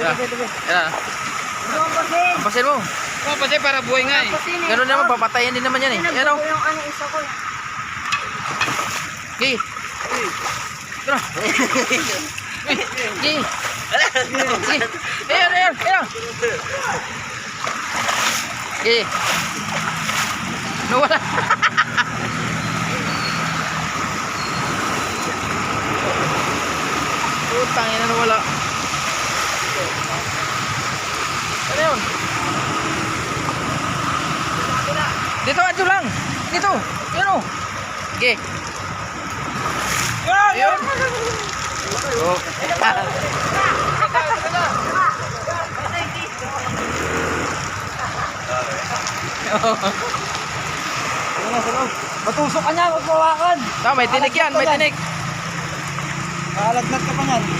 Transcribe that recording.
Yan. Yan. Pampasin. Mo. Oh, pati para buhay nga eh. Eh. Ganun naman, papatayin din naman yan eh. Yan o. Yung ano isa ko. Gi. Tara. Gi. Gi. Ayan, ayan, ayan. Gi. Nawala. Putang ina nawala. Ano yun? Dito, dito lang. Dito. Yun o. Gi. Ayun. Oh. Matusok ka niya, huwag mawakan. Ah, may tinik yan, may tinik. Kalagnat ka pa niyan.